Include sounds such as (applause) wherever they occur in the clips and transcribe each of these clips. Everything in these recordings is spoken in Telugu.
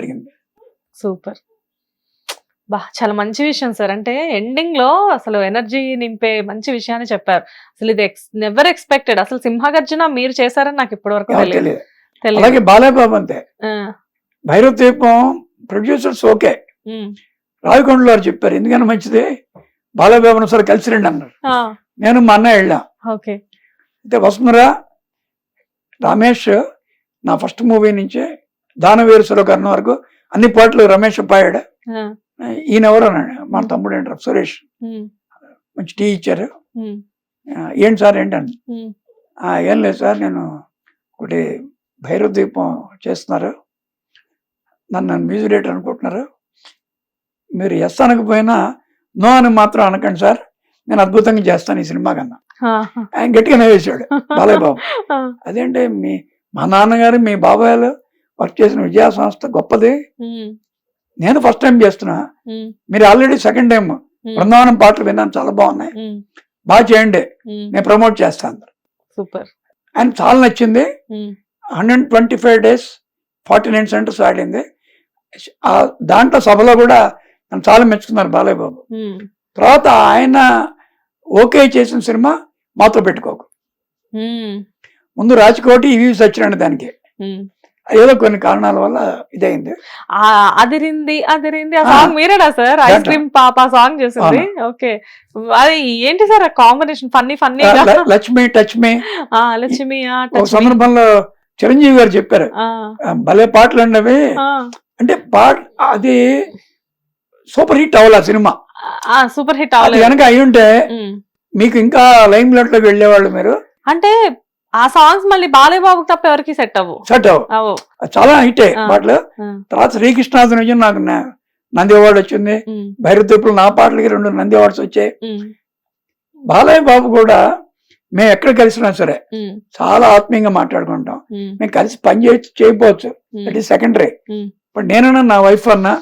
జరిగింది. సూపర్. బా చాలా మంచి విషయం సార్. అంటే ఎండింగ్లో అసలు ఎనర్జీ నింపే మంచి విషయాన్ని చెప్పారు. అసలు ఇది నెవర్ ఎక్స్పెక్టెడ్ అసలు సింహగర్జన మీరు చేశారని నాకు ఇప్పటి వరకు తెలియదు. అలాగే బాలయ్యబాబు అంతే. భైరవ దీపం ప్రొడ్యూసర్స్ ఓకే రావికొండలో వారు చెప్పారు ఎందుకని మంచిది? బాలయ్యబాబును ఒకసారి కలిసి రండి అన్నారు. నేను మా అన్న వెళ్ళాం. ఓకే. అయితే వసుంధర రమేష్ నా ఫస్ట్ మూవీ నుంచి దానవీర సురకర్ణ వరకు అన్ని పాటలు రమేష్ పాడాడు. ఆ, ఈయన ఎవరు అన్నాడు? మా తమ్ముడు ఏంటారు సురేష్. మంచి టీ ఇచ్చారు. ఏంటి సార్ ఏంటని "ఆ, ఏం లేదు సార్ నేను ఒకటి భైరవ దీపం చేస్తున్నారు. నన్ను మ్యూజిక్ డైరెక్టర్ అనుకుంటున్నారు. మీరు ఎస్ అనకపోయినా నో అని మాత్రం అనకండి సార్. నేను అద్భుతంగా చేస్తాను ఈ సినిమా కన్నా. ఆయన గట్టిగా నవ్వేశాడు బాలయ్య బాబు. అదేంటే మీ మా నాన్నగారు మీ బాబాయ్లు వర్క్ చేసిన విద్యా సంస్థ గొప్పది. నేను ఫస్ట్ టైం చేస్తున్నా. మీరు ఆల్రెడీ సెకండ్ టైం బృందావనం పాటలు విన్నాను చాలా బాగున్నాయి. బాగా చేయండి. నేను ప్రమోట్ చేస్తాను సూపర్. ఆయన చాలా నచ్చింది. Hundred twenty five days forty nine centres ఆడింది ఆ దాంట్లో సభలో కూడా నన్ను చాలా మెచ్చుకున్నారు బాలయ్య బాబు తర్వాత ఆయన ఓకే చేసిన సినిమా మాతో పెట్టుకోకు. ముందు రాజకోటి ఇవి సచ్చినండి దానికి. ఏదో కొన్ని కారణాల వల్ల ఇదైంది. ఆ, అదిరింది అదిరింది. ఆ. సాంగ్ మీరేనా సార్? ఐస్. క్రీమ్ పాప సాంగ్ చేసింది? ఓకే. అది ఏంటి సార్ ఆ కాంబినేషన్ ఫన్నీ ఫన్నీగా ల- లక్ష్మి టచ్ మీ ఆ లక్ష్మి. సందర్భంలో చిరంజీవి గారు చెప్పారు. ఆ, "ఆ, భలే పాటలు ఆ, అంటే పాట అది సూపర్ హిట్ అవ్వాలి ఆ సినిమా. ఆ సూపర్ హిట్ అది అవ్వలేదు కనుక అయి ఉంటే. మీకు ఇంకా లైమ్ లైట్లోకి వెళ్ళేవాళ్ళు మీరు? అంటే ఆ సాంగ్స్ మళ్ళీ బాలయ్య బాబుకి తప్ప ఎవరికి సెట్ అవ్వు. సెట్ అవ్వ. చాలా హిట్. పాటలు. తర్వాత శ్రీకృష్ణాది నుంచి నాకు నంది అవార్డు వచ్చింది. భైరతీపులు నా పాటలకి రెండు నంది అవార్డ్స్ వచ్చాయి. బాలయ్య బాబు కూడా మేము ఎక్కడ కలిసినా సరే చాలా ఆత్మీయంగా మాట్లాడుకుంటాం. మేము కలిసి పని చేసి చేయకపోవచ్చు. దట్ ఈస్ సెకండరీ ఇప్పుడు నేనన్నా నా వైఫ్ అన్నా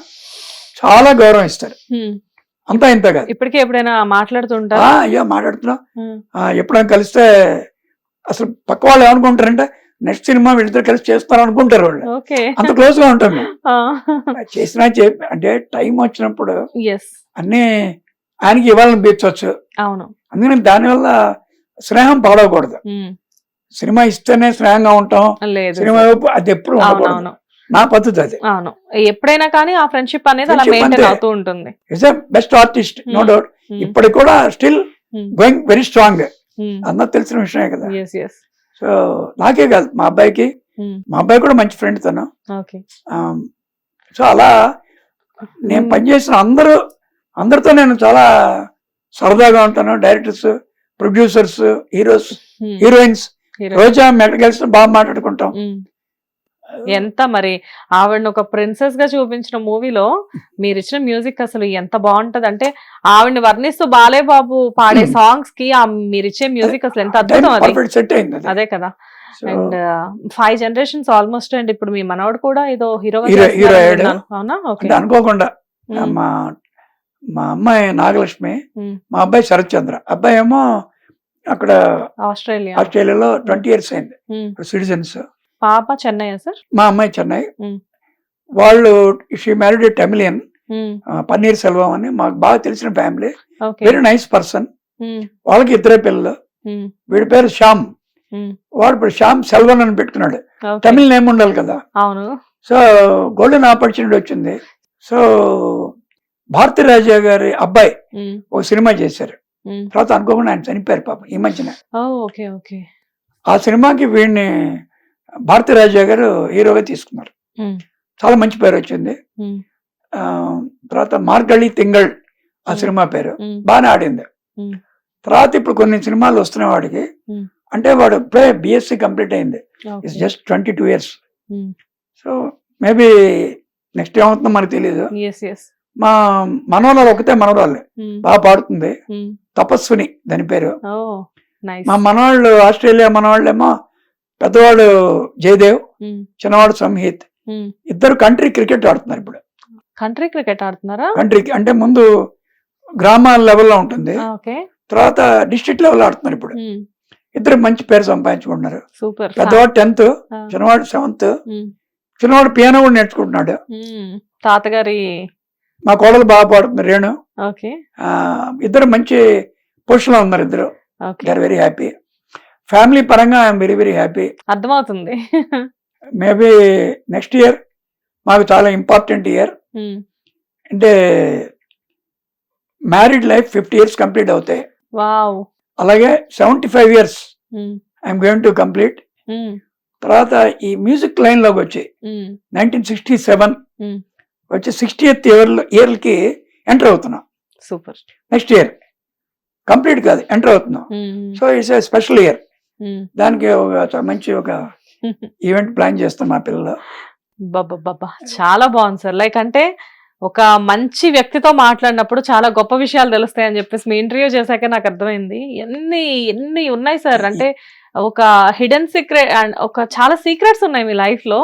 చాలా గౌరవం ఇస్తారు. అంతా ఇంత కాదు. ఇప్పటికీ ఎప్పుడైనా మాట్లాడుతుంటారా ఆ, అయ్యో మాట్లాడుతున్నాం. ఎప్పుడైనా కలిస్తే అసలు పక్క వాళ్ళు ఏమనుకుంటారంటే నెక్స్ట్ సినిమా వీళ్ళిద్దరు కలిసి చేస్తారు అనుకుంటారు వాళ్ళు అంత క్లోజ్గా ఉంటాం మేము. చేసినా అంటే టైం వచ్చినప్పుడు అన్ని ఆయనకి ఇవ్వాలని బీర్చవచ్చు అవును. అందుకని దానివల్ల స్నేహం పాడవకూడదు. సినిమా ఇస్తేనే స్నేహంగా ఉంటాం. సినిమా అది ఎప్పుడు ఉండకూడదు. నా పద్ధతి అది. అవును. ఎప్పుడైనా కానీ ఆ ఫ్రెండ్షిప్ అనేది అలా మెయింటైన్. అవుతూ ఉంటుంది. Is best artist no. Doubt ఇప్పటికి కూడా still going very strong Hmm. అందరూ తెలిసిన విషయమే కదా. సో నాకే కాదు మా అబ్బాయికి. మా అబ్బాయి కూడా మంచి ఫ్రెండ్ తను. సో అలా నేను Hmm. పనిచేసిన అందరూ అందరితో నేను చాలా సరదాగా ఉంటాను. Directors producers heroes heroines Roja మేము ఎక్కడ కలిసిన బాగా మాట్లాడుకుంటాం. ఎంత మరి ఆవిడని ఒక ప్రిన్సెస్గా చూపించిన మూవీలో మీరు ఇచ్చిన మ్యూజిక్ అసలు ఎంత బాగుంటది అంటే ఆవిడని వర్ణిస్తూ బాలయ్య బాబు పాడే Hmm. సాంగ్స్కి ఆ మీరు ఇచ్చే మ్యూజిక్ అసలు ఎంత అద్భుతం అది అది. కదా and five generations almost and ఇప్పుడు మీ మనవడు కూడా ఏదో. విన్నాను. అవునా అనుకోకుండా మా మా అమ్మాయి నాగలక్ష్మి Hmm. మా అబ్బాయి శరత్ చంద్ర అబ్బాయి ఏమో అక్కడ ఆస్ట్రేలియా ఆస్ట్రేలియాలో ట్వంటీ ఇయర్స్ అయింది Hmm. సిటిజన్స్ పాప చెన్నై సార్ మా అమ్మాయి చెన్నై. వాళ్ళు షీ మ్యారీడ్ టెమిలియన్. పన్నీర్ సెల్వం అని మాకు బాగా తెలిసిన ఫ్యామిలీ వెరీ నైస్ పర్సన్. వాళ్ళకి ఇద్దరే పిల్లలు. వీడి పేరు శ్యామ్. వాడు ఇప్పుడు శ్యామ్ సెల్వన్ అని పెట్టుకున్నాడు. తమిళ నేమ్ ఉండాలి కదా అవును సో గోల్డెన్ ఆపర్చునిటీ వచ్చింది సో భారతి రాజా గారి అబ్బాయి. ఒక సినిమా చేశారు. తర్వాత అనుకోకుండా ఆయన చనిపోయారు పాపం ఈ మధ్యన ఆ సినిమాకి వీడిని భారతి రాజా గారు హీరోగా తీసుకున్నారు. చాలా మంచి పేరు వచ్చింది తర్వాత మార్గళి తింగళ్ ఆ. సినిమా పేరు. బాగానే ఆడింది. తర్వాత ఇప్పుడు కొన్ని సినిమాలు వస్తున్నాయి వాడికి. అంటే వాడు ఇప్పుడే బిఎస్సి కంప్లీట్ అయింది. It's just twenty two years. So maybe next ఏమవుతుందో మనకు తెలియదు. మా మనవరాలు ఒకతే మనవరాలు. బాగా పాడుతుంది. తపస్విని దాని పేరు. మా మనవాళ్ళు ఆస్ట్రేలియా మనవాళ్ళేమో పెద్దవాడు జయదేవ్. చిన్నవాడు సంహిత్. ఇద్దరు కంట్రీ క్రికెట్ ఆడుతున్నారు ఇప్పుడు. కంట్రీ క్రికెట్ ఆడుతున్నారా? కంట్రీకి అంటే ముందు గ్రామాల లెవెల్లో ఉంటుంది. తర్వాత డిస్ట్రిక్ట్ లెవెల్ ఆడుతున్నారు ఇప్పుడు. ఇద్దరు మంచి పేరు సంపాదించుకుంటున్నారు. సూపర్. పెద్దవాడు టెన్త్. చిన్నవాడు సెవెంత్. చిన్నవాడు పియానో కూడా నేర్చుకుంటున్నాడు. తాతగారి మా కోడలు బాగా పాడుతుంది రేణు. ఇద్దరు మంచి పొజిషన్లో ఉన్నారు ఇద్దరు. Okay. They are very happy family పరంగా ఐఎమ్ వెరీ వెరీ హ్యాపీ అర్థమవుతుంది మేబీ నెక్స్ట్ ఇయర్ మాకు చాలా ఇంపార్టెంట్ ఇయర్. అంటే married life fifty years complete అవుతాయి వావ్ అలాగే seventy five years. I'm going to complete. తర్వాత ఈ మ్యూజిక్ లైన్లోకి వచ్చి మ్మ్. Nineteen sixty seven. వచ్చి సిక్స్టీ ఎయిత్ ఇయర్ ఇయర్కి ఎంటర్ అవుతున్నాం సూపర్ నెక్స్ట్ ఇయర్ కంప్లీట్ కాదు ఎంటర్ అవుతున్నాం. So it's a special year. దానికి ఒక మంచి ఒక ఈవెంట్ ప్లాన్ చేస్తాం మా పిల్లలు. బాబా చాలా బాగుంది సార్. లైక్ అంటే ఒక మంచి వ్యక్తితో మాట్లాడినప్పుడు చాలా గొప్ప విషయాలు తెలుస్తాయని చెప్పేసి మీ ఇంటర్వ్యూ చేశాక నాకు అర్థమైంది. ఎన్ని ఎన్ని ఉన్నాయి సార్? అంటే ఒక హిడెన్ సీక్రెట్ అండ్ ఒక చాలా సీక్రెట్స్ ఉన్నాయి మీ లైఫ్లో.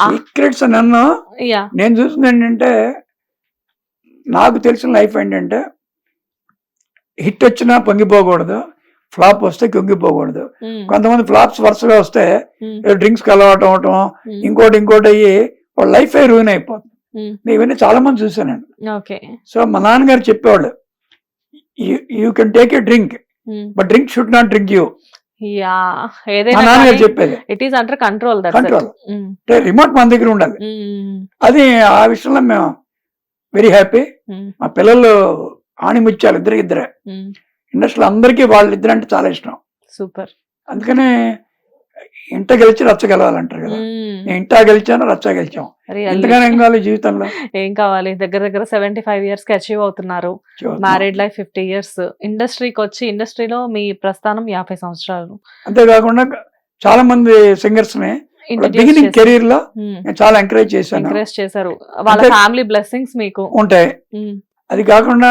సీక్రెట్స్ నన్ను యా నేను చూసింది ఏంటంటే నాకు తెలిసిన లైఫ్ ఏంటంటే హిట్ వచ్చినా పొంగిపోకూడదు. ఫ్లాప్ వస్తే కుంగిపోకూడదు. కొంతమంది ఫ్లాప్స్ వరుసగా వస్తే డ్రింక్స్ అలవాటు అవటం ఇంకోటి ఇంకోటి అయ్యి వాళ్ళ లైఫ్ రూయిన్ అయిపోతుంది. నేను ఇవన్నీ చాలా మంది చూశానండి సో మా నాన్నగారు చెప్పేవాళ్ళు you can take a drink but drink should not drink you. చెప్పేది. కంట్రోల్ రిమోట్ మన దగ్గర ఉండాలి. అది ఆ విషయంలో మేము వెరీ హ్యాపీ మా పిల్లలు ఆణిముత్యాలు ఇద్దరు ఇద్దరే ఇండస్ట్రీలో అందరికీ వాళ్ళిద్దరు అంటే చాలా ఇష్టం. సూపర్. అందుకనే ఇంట గెలిచి రచ్చ గెలవాలంటారు కదా. నేను ఇంటా గెలిచాను రచ్చ గెలిచాం. ఎంతగానో ఏం కావాలి జీవితంలో? ఏం కావాలి? దగ్గర దగ్గర సెవెంటీ ఫైవ్ ఇయర్స్కి అచీవ్ అవుతున్నారు. మ్యారీడ్ లైఫ్ ఫిఫ్టీ ఇయర్స్ ఇండస్ట్రీకి వచ్చి ఇండస్ట్రీలో మీ ప్రస్థానం యాభై సంవత్సరాలు. అంతేకాకుండా చాలా మంది సింగర్స్ని బిగినింగ్ కెరీర్లో చాలా ఎంకరేజ్ చేశాను. ఎంకరేజ్ చేశారు. వాళ్ళ ఫ్యామిలీ బ్లెస్సింగ్స్ మీకు. ఉంటాయి. అది కాకుండా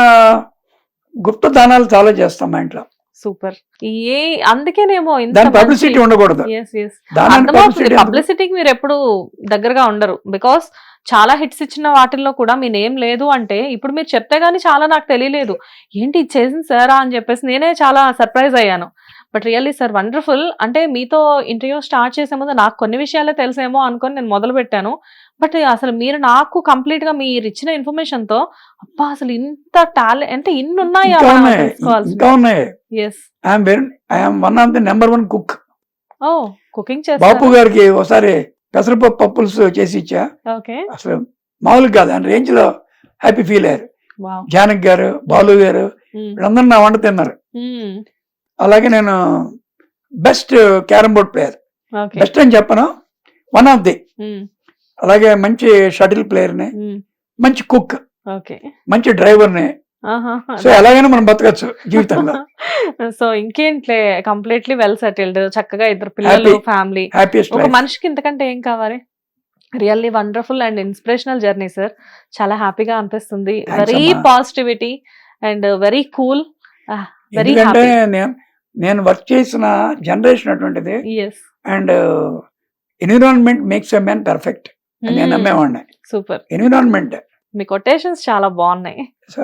గుప్త దానాలు చాలా చేస్తాం మా ఇంట్లో. సూపర్. ఏ అందుకేనేమో దాని పబ్లిసిటీ ఉండకూడదు. పబ్లిసిటీకి మీరు ఎప్పుడు దగ్గరగా ఉండరు. బికాస్ చాలా హిట్స్ ఇచ్చిన వాటిల్లో కూడా మీ నేమ్ లేదు అంటే ఇప్పుడు మీరు చెప్తే గానీ చాలా నాకు తెలియలేదు. ఏంటి ఇది చేసింది సారా అని చెప్పేసి నేనే చాలా సర్ప్రైజ్ అయ్యాను. బట్ రియల్లీ సార్ వండర్ఫుల్ అంటే మీతో ఇంటర్వ్యూ స్టార్ట్ చేసే ముందు నాకు కొన్ని విషయాలే తెలిసేమో అనుకొని నేను మొదలు పెట్టాను బట్ అసలు మీరు నాకు కంప్లీట్గా మీరు ఇచ్చిన ఇన్ఫర్మేషన్తో అబ్బా అసలు ఇంత టాలెంట్ అంటే ఇన్ని ఉన్నాయా. ఇంకా ఉన్నాయి. Yes I'm very I'm one of the number one cook oh cooking Bapu చేస్తారు గారికి ఒకసారి పెసరపప్పు పప్పుల్స్ చేసి ఇచ్చా. ఓకే. అసలు మామూలు కాదు ఆయన రేంజ్లో హ్యాపీ ఫీల్ అయ్యారు. జానక్ గారు బాలు గారు వీళ్ళందరూ నా వంట తిన్నారు. అలాగే నేను best carrom board player best అని చెప్పను. వన్ ఆఫ్ ది అలాగే మంచి షటిల్ ప్లేయర్ని మంచి కుక్ ఓకే. మంచి డ్రైవర్ని. సో ఎలాగైనా మనం బతకచ్చు జీవితంలో. (laughs) సో ఇంకేంట్లే కంప్లీట్లీ వెల్ సెటిల్డ్ చక్కగా ఇద్దరు పిల్లలు. ఫ్యామిలీ. ఒక మనిషికి ఇంతకంటే ఏం కావాలి? Really wonderful and inspirational journey sir. చాలా హ్యాపీగా అనిపిస్తుంది. Very. Positivity and very cool very నేను వర్క్ చేసిన జనరేషన్ అటువంటిది. And environment makes a man perfect. నేను నమ్మేవాడిని. సూపర్. ఎన్విరాన్మెంట్. మీ కొటేషన్స్ చాలా బాగున్నాయి. సో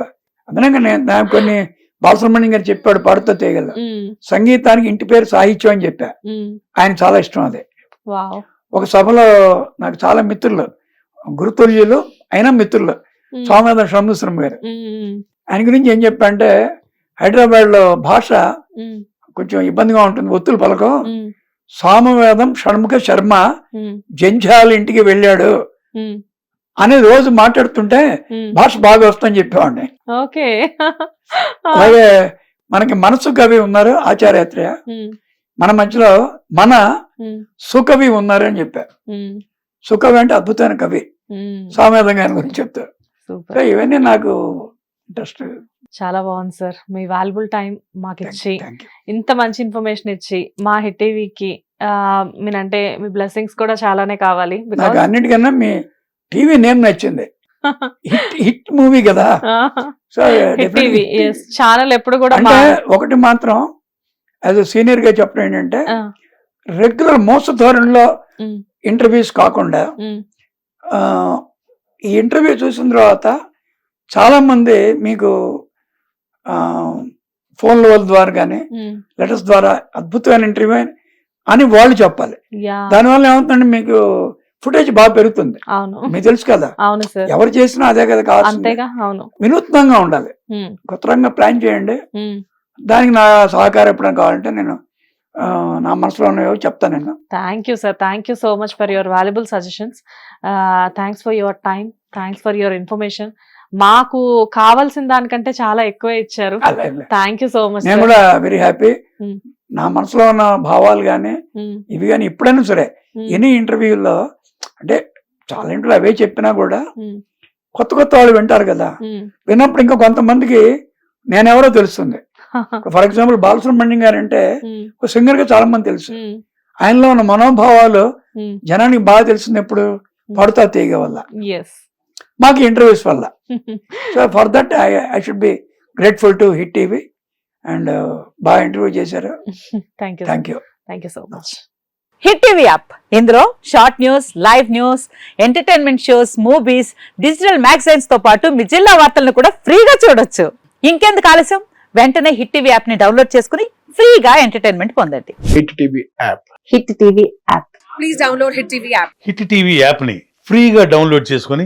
అందుకని నేను నాకు కొన్ని బాలసుబ్రహ్మణ్యం గారు చెప్పాడు పాడుతూ తీయగల Mm, సంగీతానికి ఇంటి పేరు సాహిత్యం అని చెప్పా. ఆయన చాలా ఇష్టం అది. ఒక సభలో నాకు చాలా మిత్రులు గురుతుల్యులు అయినా మిత్రులు స్వామినాథన్ షణ్ముశ్రం గారు. ఆయన గురించి ఏం చెప్పా అంటే హైదరాబాద్లో భాష కొంచెం ఇబ్బందిగా ఉంటుంది ఒత్తులు పలకం. సామవేదం షణ్ముఖ శర్మ జంఝాల ఇంటికి వెళ్ళాడు అని రోజు మాట్లాడుతుంటే. భాష బాగా వస్తుందని చెప్పేవాడిని. ఓకే. అలాగే మనకి మనసు కవి ఉన్నారు ఆచార్యత్రయ. మన మధ్యలో మన సుకవి ఉన్నారు అని చెప్పారు సుకవి అంటే అద్భుతమైన కవి. సామవేదం గారి గురించి చెప్తారు ఇవన్నీ నాకు ఇంట్రెస్ట్. చాలా బాగుంది సార్. మీ వాల్యుబుల్ టైం మాకు ఇచ్చి ఇంత మంచి ఇన్ఫర్మేషన్ ఇచ్చి మా హిట్ టీవీకి మీనంటే మీ బ్లెస్సింగ్స్ కూడా చాలానే కావాలి. నాకు అన్నిటికన్నా మీ టీవీ నేమ్ నచ్చింది. హిట్ (laughs) మూవీ కదా. సో టీవీ ఛానల్ ఎప్పుడు కూడా ఒకటి మాత్రం యాజ్ సీనియర్గా చెప్పడం ఏంటంటే రెగ్యులర్ మోస ధోరణిలో ఇంటర్వ్యూస్ కాకుండా ఈ ఇంటర్వ్యూ చూసిన తర్వాత చాలా మంది మీకు ఫోన్ల ద్వారా కానీ లెటర్స్ ద్వారా అద్భుతమైన ఇంటర్వ్యూ అని వాళ్ళు చెప్పాలి. దానివల్ల ఏమవుతుందంటే మీకు ఫుటేజ్ బాగా పెరుగుతుంది. అవును. మీకు తెలుసు కదా? అవును సార్. ఎవరు చేసినా అదే కదా కావాల్సింది. వినూత్నంగా ఉండాలి. కొత్త రంగా ప్లాన్ చేయండి. దానికి నా సహకారం ఎప్పుడైనా కావాలంటే నేను నా మనసులో ఉన్నవో చెప్తాను నేను. Thank you sir thank you so much for your valuable suggestions thanks for your time thanks for your information మాకు కావాల్సిన దానికంటే చాలా ఎక్కువ ఇచ్చారు. థ్యాంక్ యూ సో మచ్ నేను కూడా వెరీ హ్యాపీ Hmm. నా మనసులో ఉన్న భావాలు కానీ ఇవి కానీ ఎప్పుడైనా సరే ఎనీ ఇంటర్వ్యూలో అంటే చాలా ఇంటర్వ్యూ అవే చెప్పినా కూడా కొత్త కొత్త వాళ్ళు వింటారు కదా. విన్నప్పుడు ఇంకా కొంతమందికి నేనెవరో తెలుస్తుంది. ఫర్ ఎగ్జాంపుల్ బాలసుబ్రహ్మణ్యం గారు అంటే ఒక సింగర్గా చాలా మంది తెలుసు ఆయనలో ఉన్న మనోభావాలు జనానికి బాగా తెలిసింది ఎప్పుడు పడుతా తీగ వల్ల. మాకు ఇంటర్వ్యూస్ వల్ల. So for that I I should be grateful to Hit TV and బాగా ఇంటర్వ్యూ చేశారు. Thank you thank you thank you so much Hit TV app ఇందులో short news live news entertainment shows movies digital మ్యాగజైన్స్తో పాటు మీ జిల్లా వార్తలను కూడా ఫ్రీగా చూడొచ్చు. ఇంకెందుకు ఆలస్యం? వెంటనే హిట్ టీవీ యాప్ని డౌన్లోడ్ చేసుకుని ఫ్రీగా ఎంటర్టైన్మెంట్ పొందండి. Hit TV app Hit TV app please download Hit TV app. Hit TV యాప్ని ఫ్రీగా డౌన్లోడ్ చేసుకొని